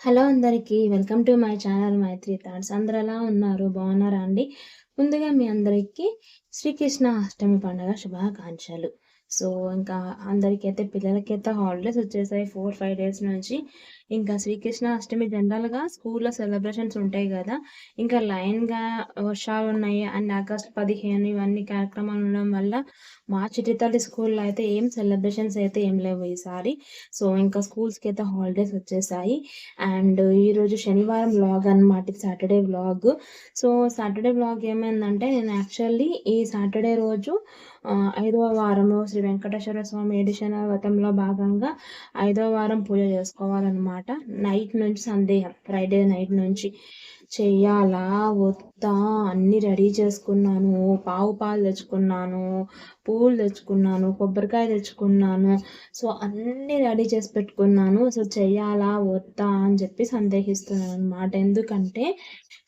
Hello అందరికీ welcome to my channel Maitri thoughts. అందరు ఎలా ఉన్నారు? బాగున్నారా అండి? ముందుగా మీ అందరికీ శ్రీకృష్ణ అష్టమి పండుగ శుభాకాంక్షలు. సో ఇంకా అందరికైతే పిల్లలకైతే హాలిడేస్ వచ్చేసాయి. ఫోర్ ఫైవ్ డేస్ నుంచి ఇంకా శ్రీకృష్ణ అష్టమి జనరల్గా స్కూల్లో సెలబ్రేషన్స్ ఉంటాయి కదా. ఇంకా లైన్గా వర్షాలు ఉన్నాయి అండ్ ఆగస్ట్ పదిహేను ఇవన్నీ కార్యక్రమాలు ఉండడం వల్ల మా చిటితల్లి స్కూల్లో అయితే ఏం సెలబ్రేషన్స్ అయితే ఏం లేవు ఈసారి. సో ఇంకా స్కూల్స్కి అయితే హాలిడేస్ వచ్చేసాయి. అండ్ ఈరోజు శనివారం వ్లాగ్ అనమాట Saturday vlog. So Saturday vlog ఏమైందంటే నేను యాక్చువల్లీ ఈ సాటర్డే రోజు ఐదవ వారము శ్రీ వెంకటేశ్వర స్వామి ఎడిషన్ వ్రతంలో భాగంగా ఐదవ వారం పూజ చేసుకోవాలన్నమాట. నైట్ నుంచి సందేహం. ఫ్రైడే నైట్ నుంచి. చెయ్యాలా? వద్దా? అన్ని రెడీ చేసుకున్నాను. పావు పాలు తెచ్చుకున్నాను. పూలు తెచ్చుకున్నాను. కొబ్బరికాయ తెచ్చుకున్నాను. సో అన్నీ రెడీ చేసి పెట్టుకున్నాను. సో చెయ్యాలా? వద్దా? అని చెప్పి సందేహిస్తున్నాను అనమాట ఎందుకంటే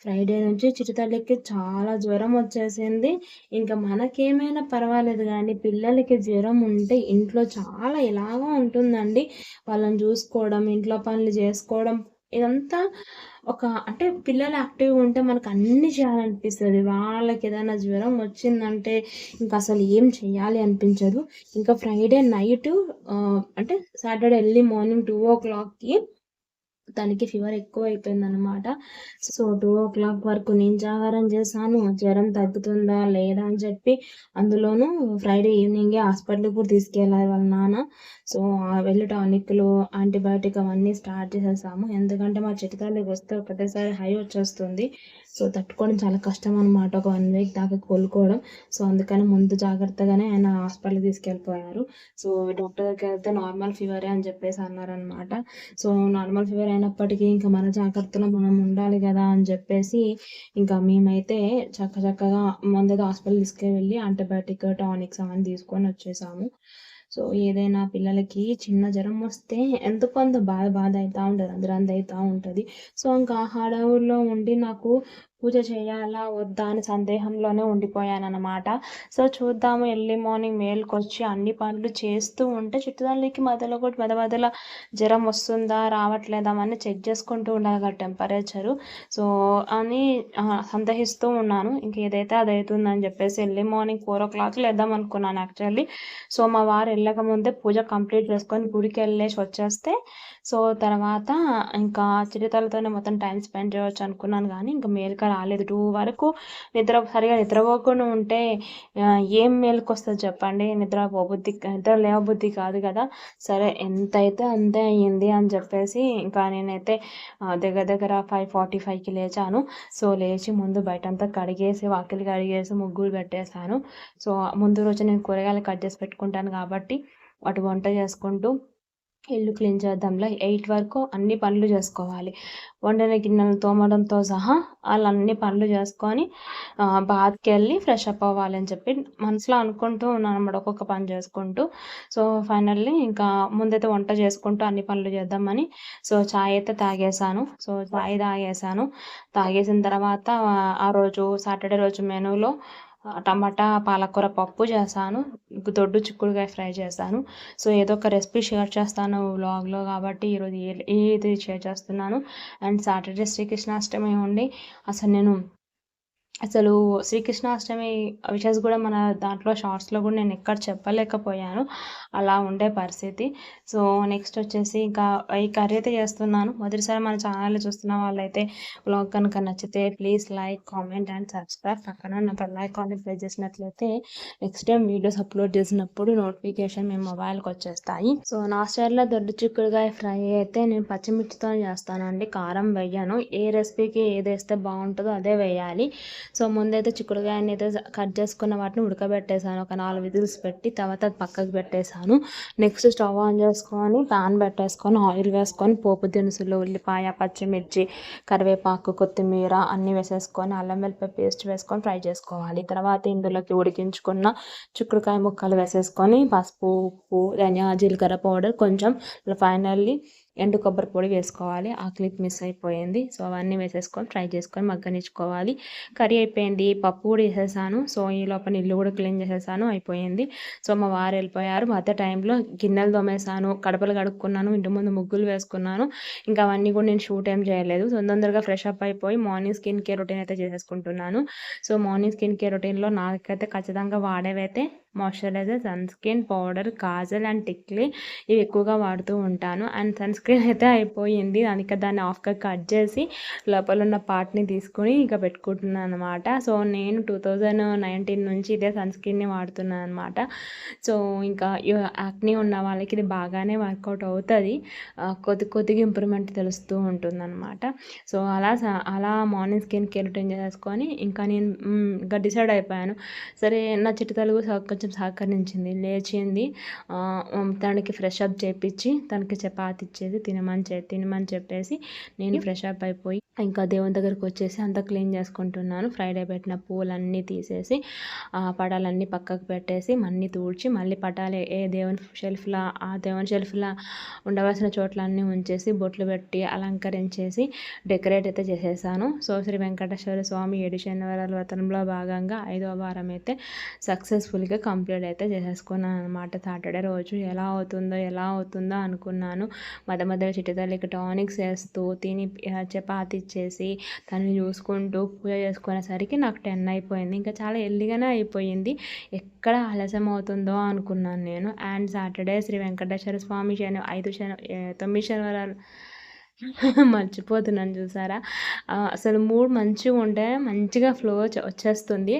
ఫ్రైడే నుంచి చిరుతల్లికి చాలా జ్వరం వచ్చేసింది. ఇంకా మనకేమైనా పర్వాలేదు కానీ పిల్లలకి జ్వరం ఉంటే ఇంట్లో చాలా ఇలాగా ఉంటుందండి. వాళ్ళని చూసుకోవడం ఇంట్లో పనులు చేసుకోవడం ఇదంతా ఒక అంటే పిల్లలు యాక్టివ్గా ఉంటే మనకు అన్ని చేయాలనిపిస్తుంది. వాళ్ళకి ఏదైనా జ్వరం వచ్చిందంటే ఇంకా అసలు ఏం చేయాలి అనిపించదు. ఇంకా ఫ్రైడే నైట్ అంటే సాటర్డే ఎర్లీ మార్నింగ్ టూ ఓ క్లాక్కి తనకి ఫీవర్ ఎక్కువ అయిపోయింది అనమాట సో టూ ఓ క్లాక్ వరకు నేను జాగారం చేశాను. జ్వరం తగ్గుతుందా లేదా అని చెప్పి అందులోనూ ఫ్రైడే ఈవినింగే హాస్పిటల్కి కూడా తీసుకెళ్ళాలి వాళ్ళ నాన్న సో వెళ్ళి టానిక్లు యాంటీబయాటిక్ అవన్నీ స్టార్ట్ చేసేసాము. ఎందుకంటే మా చిటికాలకి వస్తే ఒకటేసారి హై వచ్చేస్తుంది. సో తట్టుకోవడం చాలా కష్టం అనమాట ఒక వన్ వీక్ దాకా కోలుకోవడం. సో అందుకని ముందు జాగ్రత్తగానే ఆయన హాస్పిటల్కి తీసుకెళ్ళిపోయారు. సో డాక్టర్ దగ్గరికి వెళ్తే నార్మల్ ఫీవరే అని చెప్పేసి అన్నారనమాట సో నార్మల్ ఫీవర్ అయినప్పటికీ ఇంకా మన జాగ్రత్తలో మనం ఉండాలి కదా అని చెప్పేసి ఇంకా మేమైతే చక్క చక్కగా ముందు హాస్పిటల్ తీసుకెళ్ళి యాంటీబయాటిక్ టానిక్స్ అవన్నీ తీసుకొని వచ్చేసాము. సో ఏదైనా పిల్లలకి చిన్న జ్వరం వస్తే ఎంత కొంత బాధ బాధ అవుతూ ఉంటుంది అందరూ అవుతూ ఉంటుంది. సో ఇంకా హడావుల్లో ఉండి నాకు పూజ చేయాలా? వద్దా? అని సందేహంలోనే ఉండిపోయాను అనమాట సో చూద్దాము. ఎర్లీ మార్నింగ్ మేల్కొచ్చి అన్ని పనులు చేస్తూ ఉంటే చుట్టుదానికి మధ్యలో కూడా మధ్య మధ్యలో జ్వరం వస్తుందా? రావట్లేదా? అని చెక్ చేసుకుంటూ ఉండాలి కదా టెంపరేచరు. సో అని సందేహిస్తూ ఉన్నాను. ఇంక ఏదైతే అది అవుతుందని చెప్పేసి early morning four o'clock లేద్దాం అనుకున్నాను యాక్చువల్లీ. సో మా వారు వెళ్ళక ముందే పూజ కంప్లీట్ చేసుకొని గుడికి వెళ్ళేసి వచ్చేస్తే సో తర్వాత ఇంకా చిరుతలతోనే మొత్తం టైం స్పెండ్ చేయవచ్చు అనుకున్నాను కానీ ఇంకా మేలుక రాలేదు. టూ వరకు నిద్ర సరిగా నిద్రపోకుండా ఉంటే ఏం మేలుకొస్తుంది చెప్పండి? నిద్ర పోబుద్ధి నిద్ర లేవబుద్ధి కాదు కదా. సరే ఎంత అయితే అంతే అయ్యింది అని చెప్పేసి ఇంకా నేనైతే దగ్గర దగ్గర ఫైవ్ ఫార్టీ ఫైవ్కి లేచాను. సో లేచి ముందు బయటంతా కడిగేసి వాకిలి కడిగేసి ముగ్గులు పెట్టేశాను. సో ముందు రోజు నేను కూరగాయలు కట్ చేసి పెట్టుకుంటాను కాబట్టి వాటి వంట చేసుకుంటూ ఇల్లు క్లీన్ చేద్దాంలా. ఎయిట్ వరకు అన్ని పనులు చేసుకోవాలి. వండిన గిన్నెలు తోమడంతో సహా వాళ్ళన్ని పనులు చేసుకొని బాత్కి వెళ్ళి ఫ్రెష్ అప్ అవ్వాలి అని చెప్పి మనసులో అనుకుంటూ ఉన్నాను అనమాట ఒక్కొక్క పని చేసుకుంటూ. సో ఫైనల్లీ ఇంకా ముందైతే వంట చేసుకుంటూ అన్ని పనులు చేద్దామని. సో చాయ్ అయితే తాగేసాను సో చాయ్ తాగేసాను తాగేసిన తర్వాత ఆ రోజు సాటర్డే రోజు మెనూలో టమాటా పాలకూర పప్పు చేశాను. దొడ్డు చిక్కుడుకాయ ఫ్రై చేశాను. సో ఏదో ఒక రెసిపీ షేర్ చేస్తాను వ్లాగ్లో కాబట్టి ఈరోజు ఇది షేర్ చేస్తున్నాను. అండ్ సాటర్డే శ్రీకృష్ణాష్టమి ఉండి అసలు నేను అసలు శ్రీకృష్ణాష్టమి విషెస్ కూడా మన దాంట్లో షార్ట్స్లో కూడా నేను ఎక్కడ చెప్పలేకపోయాను. అలా ఉండే పరిస్థితి. సో నెక్స్ట్ వచ్చేసి ఇంకా ఈ కర్రీ అయితే చేస్తున్నాను. మొదటిసారి మన ఛానల్ చూస్తున్న వాళ్ళైతే బ్లాగ్ కనుక నచ్చితే please like comment and subscribe. పక్కన నా బెల్ ఐకాన్ని ప్రెస్ చేసినట్లయితే నెక్స్ట్ టైం వీడియోస్ అప్లోడ్ చేసినప్పుడు నోటిఫికేషన్ మేము మొబైల్కి వచ్చేస్తాయి. సో నా స్టైల్లో దొడ్డు చిక్కుడుగా ఫ్రై అయితే నేను పచ్చిమిర్చితో చేస్తానండి. కారం వేయను ఏ రెసిపీకి ఏది వేస్తే బాగుంటుందో అదే వేయాలి. సో ముందైతే చిక్కుడుకాయని అయితే కట్ చేసుకున్న వాటిని ఉడకబెట్టేసాను ఒక నాలుగు విజిల్స్ పెట్టి తర్వాత అది పక్కకు పెట్టేశాను. నెక్స్ట్ స్టవ్ ఆన్ చేసుకొని ప్యాన్ పెట్టేసుకొని ఆయిల్ వేసుకొని పోపు దినుసులు ఉల్లిపాయ పచ్చిమిర్చి కరివేపాకు కొత్తిమీర అన్నీ వేసేసుకొని అల్లం వెల్లిపాయ పేస్ట్ వేసుకొని ఫ్రై చేసుకోవాలి. తర్వాత ఇందులోకి ఉడికించుకున్న చిక్కుడుకాయ ముక్కలు వేసేసుకొని పసుపు ఉప్పు ధనియా జీలకర్ర పౌడర్ కొంచెం ఫైనల్లీ ఎండు కొబ్బరి పొడి వేసుకోవాలి. ఆ క్లిప్ మిస్ అయిపోయింది. సో అవన్నీ వేసేసుకొని ఫ్రై చేసుకొని మగ్గనిచ్చుకోవాలి. కర్రీ అయిపోయింది. పప్పు కూడా వేసేసాను. సో ఈ లోపల ఇల్లు కూడా క్లీన్ చేసేసాను. అయిపోయింది. సో మా వారు వెళ్ళిపోయారు. అదే టైంలో గిన్నెలు దోమేసాను కడపలు కడుక్కున్నాను. ఇంటి ముందు ముగ్గులు వేసుకున్నాను. ఇంకా అవన్నీ కూడా నేను షూట్ ఏం చేయలేదు. సో తొందరగా ఫ్రెష్ అప్ అయిపోయి మార్నింగ్ స్కిన్ కేర్ రొటీన్ అయితే చేసేసుకుంటున్నాను. సో మార్నింగ్ స్కిన్ కేర్ రొటీన్లో నాకైతే ఖచ్చితంగా వాడేవైతే moisturiser sunscreen powder kajal and tikli ఇవి ఎక్కువగా వాడుతూ ఉంటాను. అండ్ సన్ స్క్రీన్ అయితే అయిపోయింది. దానికి దాన్ని ఆఫ్గా కట్ చేసి లోపల ఉన్న పార్ట్ని తీసుకొని ఇంకా పెట్టుకుంటున్నాను అనమాట సో నేను టూ థౌజండ్ నైన్టీన్ నుంచి ఇదే సన్ స్క్రీన్ని వాడుతున్నాను అనమాట సో ఇంకా యాక్ని ఉన్న వాళ్ళకి ఇది బాగానే వర్కౌట్ అవుతుంది. కొద్ది కొద్దిగా ఇంప్రూవ్మెంట్ తెలుస్తూ ఉంటుంది అనమాట సో అలా అలా మార్నింగ్ స్కిన్ కేర్ రొటీన్ చేసుకొని ఇంకా నేను ఇంకా డిసైడ్ అయిపోయాను. సరే నా చిట్టు తెలుగు కొంచెం సహకరించింది. లేచింది. తనకి ఫ్రెష్ అప్ చేపించి తనకి చపాతి ఇచ్చేసి తినమని చె తినమని చెప్పేసి నేను ఫ్రెష్ అప్ అయిపోయి ఇంకా దేవుని దగ్గరికి వచ్చేసి అంతా క్లీన్ చేసుకుంటున్నాను. ఫ్రైడే పెట్టిన పూలన్నీ తీసేసి పటాలన్నీ పక్కకు పెట్టేసి మన్ని తూడ్చి మళ్ళీ పటాలు ఏ దేవుని షెల్ఫ్లా ఆ దేవుని షెల్ఫ్లా ఉండవలసిన చోట్లన్నీ ఉంచేసి బొట్లు పెట్టి అలంకరించేసి డెకరేట్ అయితే చేసేసాను. సో శ్రీ వెంకటేశ్వర స్వామి ఏడు శనివారాల వ్రతంలో భాగంగా ఐదవ వారం అయితే సక్సెస్ఫుల్గా కంప్లీట్ అయితే చేసేసుకున్నాను అనమాట సాటర్డే రోజు ఎలా అవుతుందో ఎలా అవుతుందో అనుకున్నాను. మధ్య మధ్యలో చిట్టుతల్లికి టానిక్స్ వేస్తూ తిని చపాతి ఇచ్చేసి తను చూసుకుంటూ పూజ చేసుకునేసరికి నాకు టెన్ అయిపోయింది. ఇంకా చాలా ఎల్లిగానే అయిపోయింది. ఎక్కడ ఆలస్యం అవుతుందో అనుకున్నాను నేను. అండ్ సాటర్డే శ్రీ వెంకటేశ్వర స్వామి శని ఐదు శని తొమ్మిది శనివారాలు మర్చిపోతున్నాను చూసారా? అసలు మూడ్ మంచిగా ఉంటే మంచిగా ఫ్లో వచ్చేస్తుంది.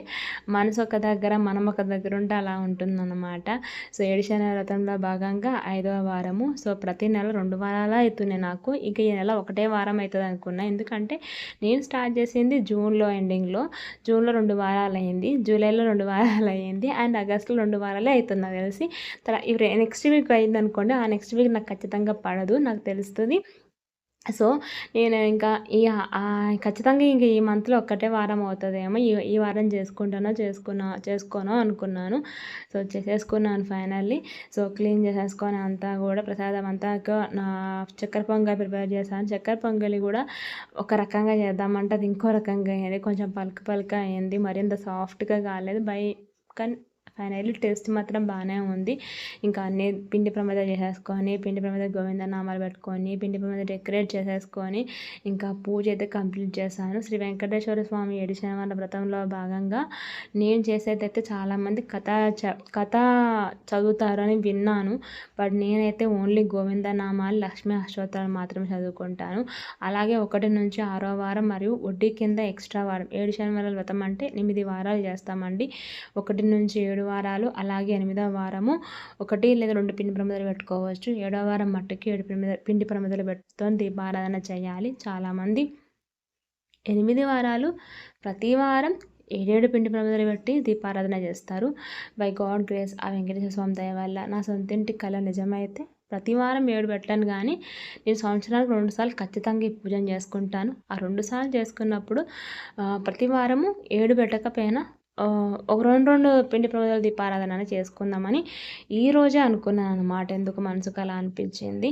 మనసు ఒక దగ్గర మనం ఒక దగ్గర ఉంటే అలా ఉంటుందన్నమాట. సో ఏడిశన వ్రతంలో భాగంగా ఐదవ వారము. సో ప్రతి నెల రెండు వారాలు అవుతున్నాయి నాకు. ఇక ఈ నెల ఒకటే వారం అవుతుంది అనుకున్నా. ఎందుకంటే నేను స్టార్ట్ చేసింది జూన్లో ఎండింగ్లో. జూన్లో రెండు వారాలు అయింది. జూలైలో రెండు వారాలు అయ్యింది అండ్ ఆగస్టులో రెండు వారాలే అవుతుంది నాకు తెలిసి నెక్స్ట్ వీక్ అయింది అనుకోండి ఆ నెక్స్ట్ వీక్ నాకు ఖచ్చితంగా పడదు. నాకు తెలుస్తుంది. సో నేను ఇంకా ఈ ఖచ్చితంగా ఇంక ఈ మంత్లో ఒక్కటే వారం అవుతుందేమో ఈ ఈ వారం చేసుకుంటానో చేసుకున్నా చేసుకోనో అనుకున్నాను. సో చేసేసుకున్నాను ఫైనల్లీ. సో క్లీన్ చేసేసుకొని అంతా కూడా ప్రసాదం అంతా నా చక్కెర పొంగల్ ప్రిపేర్ చేశాను. చక్కెర పొంగలి కూడా ఒక రకంగా చేద్దామంటే అది ఇంకో రకంగా అయ్యింది కొంచెం పలుక పలుక అయింది. మరింత సాఫ్ట్గా కాలేదు. బై కానీ ఫైనల్లీ టేస్ట్ మాత్రం బాగానే ఉంది. ఇంకా అన్ని పిండి ప్రమాదం చేసేసుకొని పిండి ప్రమాద గోవింద నామాలు పెట్టుకొని పిండి ప్రమాద డెకరేట్ చేసేసుకొని ఇంకా పూజ అయితే కంప్లీట్ చేశాను. శ్రీ వెంకటేశ్వర స్వామి ఏడు శనివారం వ్రతంలో భాగంగా నేను చేసేదైతే చాలామంది కథ చ కథ చదువుతారని విన్నాను. బట్ నేనైతే ఓన్లీ గోవింద నామాలు లక్ష్మీ అష్టోత్తరాలు మాత్రమే చదువుకుంటాను. అలాగే ఒకటి నుంచి ఆరో వారం మరియు వడ్డీ కింద ఎక్స్ట్రా వారం ఏడు శనివారాల వ్రతం అంటే ఎనిమిది వారాలు చేస్తామండి. ఒకటి నుంచి ఏడు ఏడు వారాలు అలాగే ఎనిమిదవ వారము ఒకటి లేదా రెండు పిండి ప్రమిదలు పెట్టుకోవచ్చు. ఏడవ వారం మట్టుకి ఏడు పిండి పిండి ప్రమిదలు పెట్టుకొని దీపారాధన చేయాలి. చాలామంది ఎనిమిది వారాలు ప్రతి వారం ఏడేడు పిండి ప్రమిదలు పెట్టి దీపారాధన చేస్తారు. బై గాడ్ గ్రేస్ ఆ వెంకటేశ్వర స్వామి దయ వల్ల నా సొంతింటి కళ నిజమైతే ప్రతి వారం ఏడు పెట్టాను కానీ నేను సంవత్సరానికి రెండుసార్లు ఖచ్చితంగా ఈ పూజను చేసుకుంటాను. ఆ రెండు సార్లు చేసుకున్నప్పుడు ప్రతి వారము ఏడు పెట్టకపోయినా ఒక రెండు రెండు పిండి ప్రమోదాలు దీపారాధన చేసుకుందామని ఈ రోజే అనుకున్నాను అనమాట ఎందుకు మనసుకు అలా అనిపించింది?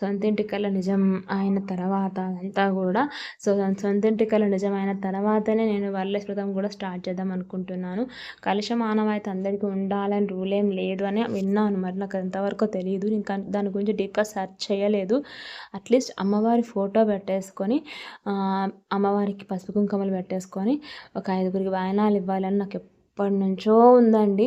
సొంతింటికల నిజం అయిన తర్వాత అంతా కూడా సో సొంతింటికల అయిన తర్వాతనే నేను వరల స్మృతం కూడా స్టార్ట్ చేద్దాం అనుకుంటున్నాను. కలిష మానవాయిత అందరికీ ఉండాలని రూల్ ఏం లేదు అని విన్నాను మరి నాకు ఎంతవరకు తెలియదు ఇంకా దాని గురించి డీప్గా సెర్చ్ చేయలేదు. అట్లీస్ట్ అమ్మవారి ఫోటో పెట్టేసుకొని అమ్మవారికి పసుపు కుంకుమలు పెట్టేసుకొని ఒక ఐదుగురికి వాయనాలు ఇవ్వాలని నాకు ఎప్పటి నుంచో ఉందండి.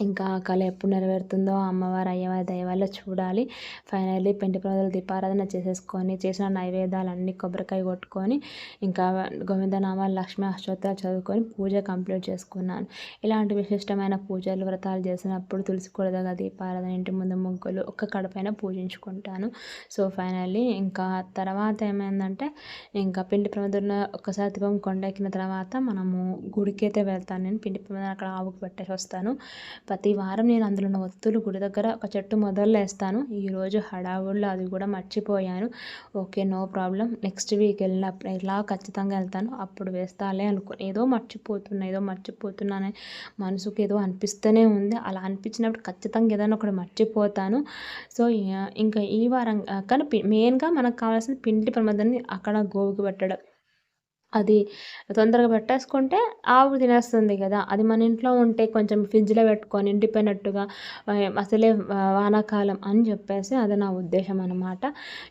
ఇంకా కళ ఎప్పుడు నెరవేరుతుందో అమ్మవారు అయ్యవారి దయ చూడాలి. ఫైనల్లీ పెంటి ప్రజలు దీపారాధన చేసేసుకొని చేసిన నైవేద్యాలన్నీ కొబ్బరికాయ కొట్టుకొని ఇంకా గోవిందనామాలు లక్ష్మీ అష్టోత్తరాలు చదువుకొని పూజ కంప్లీట్ చేసుకున్నాను. ఇలాంటి విశిష్టమైన పూజలు వ్రతాలు చేసినప్పుడు తులసి కూడదగా దీపారాధన ఇంటి ముందు ముగ్గులు ఒక్క కడపైన పూజించుకుంటాను. సో ఫైనల్లీ ఇంకా తర్వాత ఏమైందంటే ఇంకా పిండి ప్రమదున్న ఒక్కసారి దీపం కొండెక్కిన తర్వాత మనము గుడికి అయితే వెళ్తాను. నేను పిండి ప్రమదం అక్కడ ఆవుకు పెట్టేసి వస్తాను. ప్రతి వారం నేను అందులో ఉన్న వత్తులు గుడి దగ్గర ఒక చెట్టు మొదలు వేస్తాను ఈరోజు హడావుడిలో అది కూడా మర్చిపోయాను. Okay no problem. Next week వెళ్ళినప్పుడు ఇలా ఖచ్చితంగా వెళ్తాను. అప్పుడు వేస్తాలే అనుకో ఏదో మర్చిపోతున్నా ఏదో మర్చిపోతున్నానని మనసుకు ఏదో అనిపిస్తూనే ఉంది. అలా అనిపించినప్పుడు ఖచ్చితంగా ఏదైనా ఒకటి మర్చిపోతాను. సో ఇంకా ఈ వారం కానీ మెయిన్గా మనకు కావాల్సిన పిండి ప్రమాదాన్ని అక్కడ గోవుకి పెట్టడం. అది తొందరగా పెట్టేసుకుంటే ఆవు తినేస్తుంది కదా. అది మన ఇంట్లో ఉంటే కొంచెం ఫ్రిడ్జ్లో పెట్టుకొని ఎండిపోయినట్టుగా అసలే వానాకాలం అని చెప్పేసి అది నా ఉద్దేశం అనమాట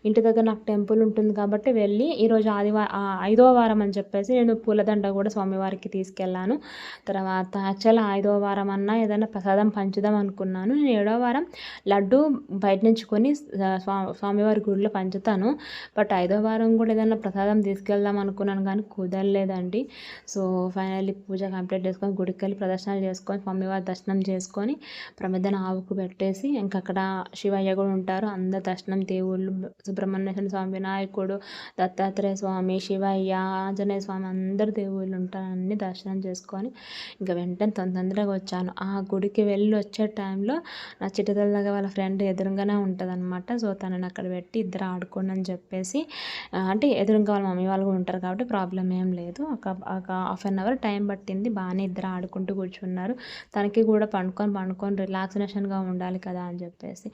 ఇంటి దగ్గర నాకు టెంపుల్ ఉంటుంది కాబట్టి వెళ్ళి ఈరోజు ఆదివారం ఐదవ వారం అని చెప్పేసి నేను పూలదండ కూడా స్వామివారికి తీసుకెళ్ళాను. తర్వాత యాక్చువల్ ఐదవ వారం అన్నా ఏదైనా ప్రసాదం పంచుదాం అనుకున్నాను. నేను ఏడవ వారం లడ్డు బయట నుంచి కొని స్వామివారి గుడిలో పంచుతాను. బట్ ఐదో వారం కూడా ఏదైనా ప్రసాదం తీసుకెళ్దాం అనుకున్నాను కానీ కుదరలేదండి. సో ఫైనల్లీ పూజ కంప్లీట్ చేసుకొని గుడికి వెళ్ళి ప్రదర్శనలు చేసుకొని స్వామివారి దర్శనం చేసుకొని ప్రమిదన ఆవుకు పెట్టేసి ఇంకా అక్కడ శివయ్య కూడా ఉంటారు. అందరు దర్శనం దేవుళ్ళు సుబ్రహ్మణ్యేశ్వర స్వామి వినాయకుడు దత్తాత్రేయ స్వామి శివయ్య ఆంజనేయ స్వామి అందరు దేవుళ్ళు ఉంటారు. అన్ని దర్శనం చేసుకొని ఇంకా వెంటనే తొందరగా వచ్చాను. ఆ గుడికి వెళ్ళి వచ్చే టైంలో నా చిట్టదల్లగా వాళ్ళ ఫ్రెండ్ ఎదురుగానే ఉంటుంది అనమాట సో తనని అక్కడ పెట్టి ఇద్దరు ఆడుకోండి అని చెప్పేసి అంటే ఎదురుగా వాళ్ళ మమ్మీ వాళ్ళు కూడా ఉంటారు కాబట్టి ప్రాబ్లం ప్రాబ్లం ఏం లేదు. ఒక ఒక హాఫ్ అన్ అవర్ టైం పట్టింది. బాగానే ఇద్దరు ఆడుకుంటూ కూర్చున్నారు. తనకి కూడా పండుకొని పండుకొని రిలాక్సినేషన్గా ఉండాలి కదా అని చెప్పేసి.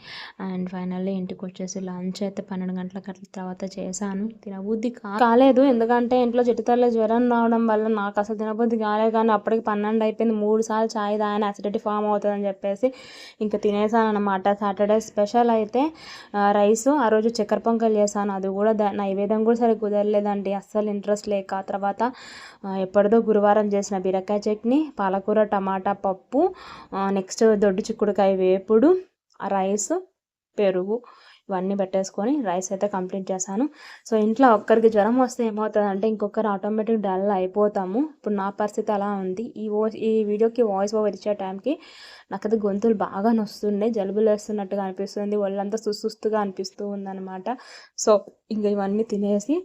అండ్ ఫైనల్లీ ఇంటికి వచ్చేసి లంచ్ అయితే పన్నెండు గంటలకు అట్ల తర్వాత చేశాను. తినబుద్ధి కాలేదు. ఎందుకంటే ఇంట్లో చిట్టుతల్ల జ్వరం రావడం వల్ల నాకు అసలు తినబుద్ధి కాలేదు. కానీ అప్పటికి పన్నెండు అయిపోయింది. మూడు సార్లు చాయ్ తాగిన అసిడిటీ ఫామ్ అవుతుందని చెప్పేసి ఇంకా తినేసాను అనమాట సాటర్డే స్పెషల్ అయితే రైస్ ఆ రోజు చక్కెర పొంగల్ చేశాను. అది కూడా నైవేద్యం కూడా సరిగ్గా కుదరలేదండి. అస్సలు ఇంట్రెస్ట్ లేక తర్వాత ఎప్పటిదో గురువారం చేసిన బీరకాయ చట్నీ పాలకూర టమాటా పప్పు నెక్స్ట్ దొడ్డు చిక్కుడుకాయ వేపుడు రైస్ పెరుగు ఇవన్నీ పెట్టేసుకొని రైస్ అయితే కంప్లీట్ చేశాను. సో ఇంట్లో ఒక్కరికి జ్వరం వస్తే ఏమవుతుందంటే ఇంకొకరు ఆటోమేటిక్ డల్ అయిపోతాము. ఇప్పుడు నా పరిస్థితి అలా ఉంది. ఈ వాయిస్ ఈ వీడియోకి వాయిస్ ఓవర్ ఇచ్చే టైంకి నాకు గొంతులు బాగా నొస్తుండే జలుబులు వేస్తున్నట్టుగా అనిపిస్తుంది. ఒళ్ళంతా సుస్తుగా అనిపిస్తూ ఉందన్నమాట. సో ఇంకా ఇవన్నీ తినేసి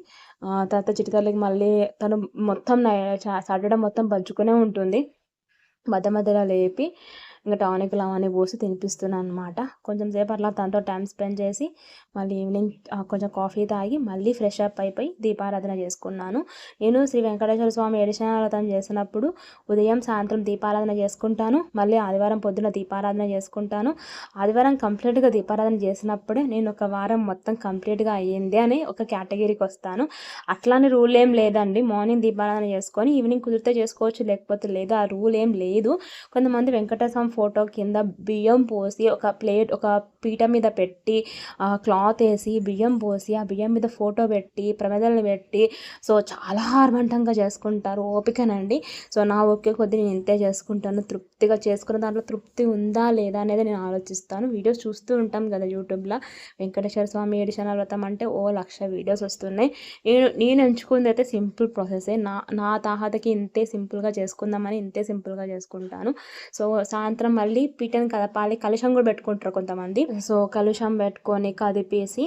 తర్వాత చిటితల్లికి మళ్ళీ తను మొత్తం సాటర్డే మొత్తం పంచుకునే ఉంటుంది. మధ్య మధ్యలో లేపి ఇంకా టానిక్ అవన్నీ పోసి తినిపిస్తున్నాను అనమాట కొంచెం సేపు అట్లా తనతో టైం స్పెండ్ చేసి మళ్ళీ ఈవినింగ్ కొంచెం కాఫీ తాగి మళ్ళీ ఫ్రెష్ అప్ అయిపోయి దీపారాధన చేసుకున్నాను. నేను శ్రీ వెంకటేశ్వర స్వామి ఏడిశనారాధన చేసినప్పుడు ఉదయం సాయంత్రం దీపారాధన చేసుకుంటాను. మళ్ళీ ఆదివారం పొద్దున దీపారాధన చేసుకుంటాను. ఆదివారం కంప్లీట్గా దీపారాధన చేసినప్పుడే నేను ఒక వారం మొత్తం కంప్లీట్గా అయ్యింది అని ఒక కేటగిరీకి వస్తాను. అట్లానే రూల్ ఏం లేదండి. మార్నింగ్ దీపారాధన చేసుకొని ఈవినింగ్ కుదిరితే చేసుకోవచ్చు లేకపోతే లేదు. ఆ రూల్ ఏం లేదు. కొంతమంది వెంకటేశ్వర ఫోటో కింద బియ్యం పోసి ఒక ప్లేట్ ఒక పీట మీద పెట్టి క్లాత్ వేసి బియ్యం పోసి ఆ బియ్యం మీద ఫోటో పెట్టి ప్రమేదలను పెట్టి సో చాలా ఆర్భంటంగా చేసుకుంటారు. ఓపికనండి. సో నా ఓకే కొద్ది నేను ఇంతే చేసుకుంటాను. తృప్తిగా చేసుకున్న దాంట్లో తృప్తి ఉందా లేదా అనేది నేను ఆలోచిస్తాను. వీడియోస్ చూస్తూ ఉంటాం కదా యూట్యూబ్లో. వెంకటేశ్వర స్వామి ఏడిశన వ్రతం అంటే ఓ లక్ష వీడియోస్ వస్తున్నాయి. నేను నేను ఎంచుకుంది అయితే సింపుల్ ప్రాసెసే. నా నా తాహతకి ఇంతే సింపుల్గా చేసుకుందామని ఇంతే సింపుల్గా చేసుకుంటాను. సో సాయంత్రం మాత్రం మళ్ళీ పీటను కలపాలి. కలుషం కూడా పెట్టుకుంటారు కొంతమంది. సో కలుషం పెట్టుకొని కదిపేసి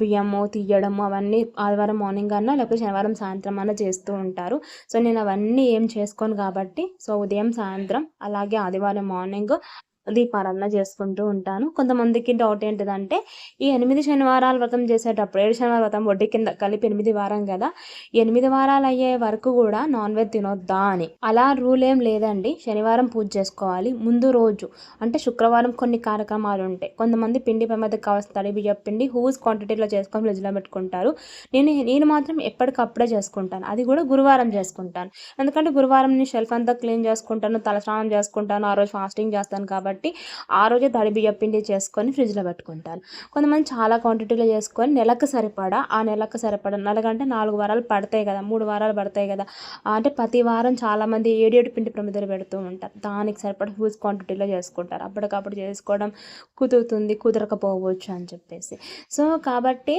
బియ్యము తీయడము అవన్నీ ఆదివారం మార్నింగ్ అన్నా లేకపోతే శనివారం సాయంత్రం అన్నా చేస్తూ ఉంటారు. సో నేను అవన్నీ ఏం చేసుకోను కాబట్టి సో ఉదయం సాయంత్రం అలాగే ఆదివారం మార్నింగ్ దీపారాధన చేసుకుంటూ ఉంటాను. కొంతమందికి డౌట్ ఏంటిదంటే ఈ ఎనిమిది శనివారాల వ్రతం చేసేటప్పుడు ఏడు శనివారం వ్రతం వడ్డీ కింద కలిపి ఎనిమిది వారం కదా ఎనిమిది వారాలు అయ్యే వరకు కూడా నాన్ వెజ్ తినొద్దా అని. అలా రూల్ ఏం లేదండి. శనివారం పూజ చేసుకోవాలి. ముందు రోజు అంటే శుక్రవారం కొన్ని కార్యక్రమాలు ఉంటాయి. కొంతమంది పిండి పెమ్మది కావాల్సిన తడి బియ్య పిండి హూస్ క్వాంటిటీలో చేసుకొని ఫ్రిడ్జ్లో పెట్టుకుంటారు. నేను నేను మాత్రం ఎప్పటికప్పుడే చేసుకుంటాను. అది కూడా గురువారం చేసుకుంటాను. ఎందుకంటే గురువారం నేను షెల్ఫ్ అంతా క్లీన్ చేసుకుంటాను తలస్నానం చేసుకుంటాను ఆ రోజు ఫాస్టింగ్ చేస్తాను కాబట్టి. కాబట్టి ఆ రోజే తడి బియ్యపిండి చేసుకొని ఫ్రిడ్జ్లో పెట్టుకుంటారు. కొంతమంది చాలా క్వాంటిటీలో చేసుకొని నెలకు సరిపడా ఆ నెలకు సరిపడా నెలకంటే నాలుగు వారాలు పడతాయి కదా మూడు వారాలు పడతాయి కదా అంటే ప్రతి వారం చాలామంది ఏడేడు పిండి ప్రమిదలు పెడుతూ ఉంటారు. దానికి సరిపడా హ్యూజ్ క్వాంటిటీలో చేసుకుంటారు. అప్పటికప్పుడు చేసుకోవడం కుదురుతుంది కుదరకపోవచ్చు అని చెప్పేసి. సో కాబట్టి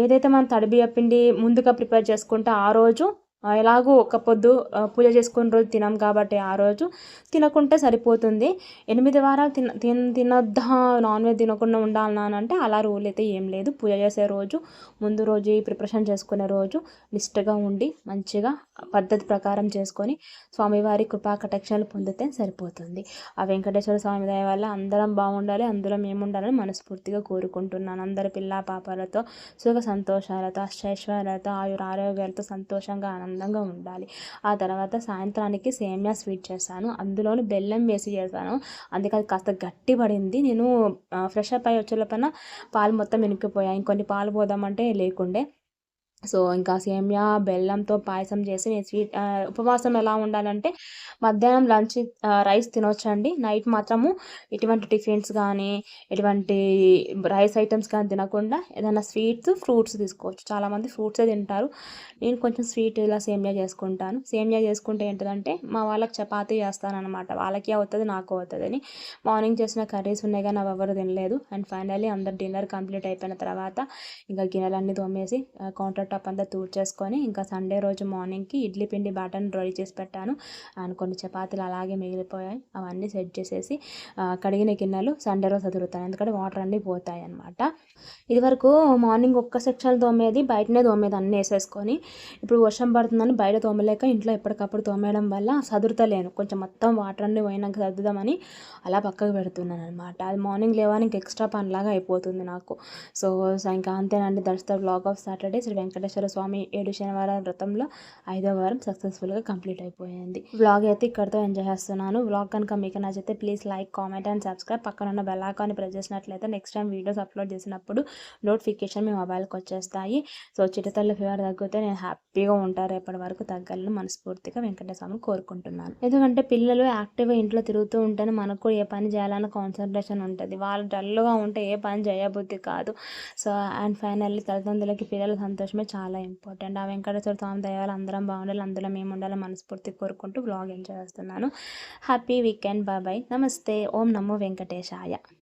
ఏదైతే మనం తడిబియ్య పిండి ముందుగా ప్రిపేర్ చేసుకుంటే ఆ రోజు ఎలాగో ఒక పొద్దు పూజ చేసుకున్న రోజు తినాం కాబట్టి ఆ రోజు తినకుంటే సరిపోతుంది. ఎనిమిది వారాలు తిన తిన తినొద్దా నాన్ వెజ్ తినకుండా ఉండాలని అంటే అలా రూల్ అయితే ఏం లేదు. పూజ చేసే రోజు ముందు రోజు ప్రిపరేషన్ చేసుకునే రోజు నిష్టగా ఉండి మంచిగా పద్ధతి ప్రకారం చేసుకొని స్వామివారి కృపా కటాక్షాలు పొందితే సరిపోతుంది. ఆ వెంకటేశ్వర స్వామి దయ వల్ల అందరం బాగుండాలి అందులో ఏముండాలని మనస్ఫూర్తిగా కోరుకుంటున్నాను. అందరి పిల్ల పాపాలతో సుఖ సంతోషాలతో అష్టైశ్వర్యాలతో ఆయుర ఆరోగ్యాలతో సంతోషంగా ఆనందం అందంగా ఉండాలి. ఆ తర్వాత సాయంత్రానికి సేమియా స్వీట్ చేస్తాను అందులోనూ బెల్లం వేసి చేస్తాను అందుకే అది కాస్త గట్టి పడింది. నేను ఫ్రెష్ అప్ అయ్యి వచ్చేలోపైన పైన పాలు మొత్తం ఇనికిపోయాయి. ఇంకొన్ని పాలు పోదామంటే లేకుండే సో ఇంకా సేమియా బెల్లంతో పాయసం చేసి నేను స్వీట్ ఉపవాసం ఎలా ఉండాలంటే మధ్యాహ్నం లంచ్ రైస్ తినొచ్చండి. నైట్ మాత్రము ఎటువంటి టిఫిన్స్ కానీ ఎటువంటి రైస్ ఐటమ్స్ కానీ తినకుండా ఏదైనా స్వీట్స్ ఫ్రూట్స్ తీసుకోవచ్చు. చాలామంది ఫ్రూట్సే తింటారు. నేను కొంచెం స్వీట్ ఇలా సేమియా చేసుకుంటాను. సేమియా చేసుకుంటే ఏంటంటే మా వాళ్ళకి చపాతీ చేస్తానన్నమాట. వాళ్ళకి అవుతుంది నాకు అవుతుంది అని. మార్నింగ్ చేసిన కర్రీస్ ఉన్నాయి కానీ అవి ఎవరు తినలేదు. అండ్ ఫైనల్లీ అందరు డిన్నర్ కంప్లీట్ అయిపోయిన తర్వాత ఇంకా గిన్నెలన్నీ తోమేసి కౌంటర్ టాప్ అంతా చేసుకొని ఇంకా సండే రోజు మార్నింగ్కి ఇడ్లీ పిండి బ్యాటర్ని రెడీ చేసి పెట్టాను. అండ్ కొన్ని చపాతీలు అలాగే మిగిలిపోయాయి. అవన్నీ సెట్ చేసేసి కడిగిన గిన్నెలు సండే రోజు చదువుతాను ఎందుకంటే వాటర్ అన్నీ పోతాయి అనమాట ఇదివరకు మార్నింగ్ ఒక్క సెక్షన్ తోమేది బయటనే తోమేది అన్నీ వేసేసుకొని ఇప్పుడు వర్షం పడుతుందని బయట తోమలేక ఇంట్లో ఎప్పటికప్పుడు తోమేయడం వల్ల సదురుతలేను. కొంచెం మొత్తం వాటర్ అన్నీ పోయినాక సర్దుదామని అలా పక్కకు పెడుతున్నాను అనమాట అది మార్నింగ్ లేవడానికి ఎక్స్ట్రా పనిలాగా అయిపోతుంది నాకు. సో ఇంకా అంతేనండి. That's the blog of Saturday Shri Venkata Venkateswara Swami ఏడు శనివారం వ్రతంలో ఐదో వారం సక్సెస్ఫుల్గా కంప్లీట్ అయిపోయింది. వ్లాగ్ అయితే ఇక్కడితో ఎంజాయ్ చేస్తున్నాను. వ్లాగ్ కనుక మీకు నచ్చితే please like comment and subscribe పక్కన ఉన్న బెల్ ఐకాన్ని ప్రెస్ చేసినట్లయితే నెక్స్ట్ టైం వీడియోస్ అప్లోడ్ చేసినప్పుడు నోటిఫికేషన్ మీ మొబైల్కి వచ్చేస్తాయి. సో చిటతల్లి ఫీవర్ తగ్గితే నేను హ్యాపీగా ఉంటారు ఎప్పటి వరకు తగ్గాలని మనస్ఫూర్తిగా వెంకటేశ్వరం కోరుకుంటున్నాను. ఎందుకంటే పిల్లలు యాక్టివ్గా ఇంట్లో తిరుగుతూ ఉంటేనే మనకు ఏ పని చేయాలన్న కాన్సన్ట్రేషన్ ఉంటుంది. వాళ్ళు డల్గా ఉంటే ఏ పని చేయబుద్ధి కాదు. సో అండ్ ఫైనల్లీ తల్లిదండ్రులకి పిల్లల సంతోషమే చాలా ఇంపార్టెంట్ ఆ వెంకటేశ్వర స్వామి దయాలు అందరం బాగుండాలి అందులో మేము ఉండాలి మనస్ఫూర్తి కోరుకుంటూ బ్లాగ్ ఎంజాయ్ చేస్తున్నాను. హ్యాపీ వీకెండ్ బాబాయ్ నమస్తే ఓం నమో వెంకటేశాయ.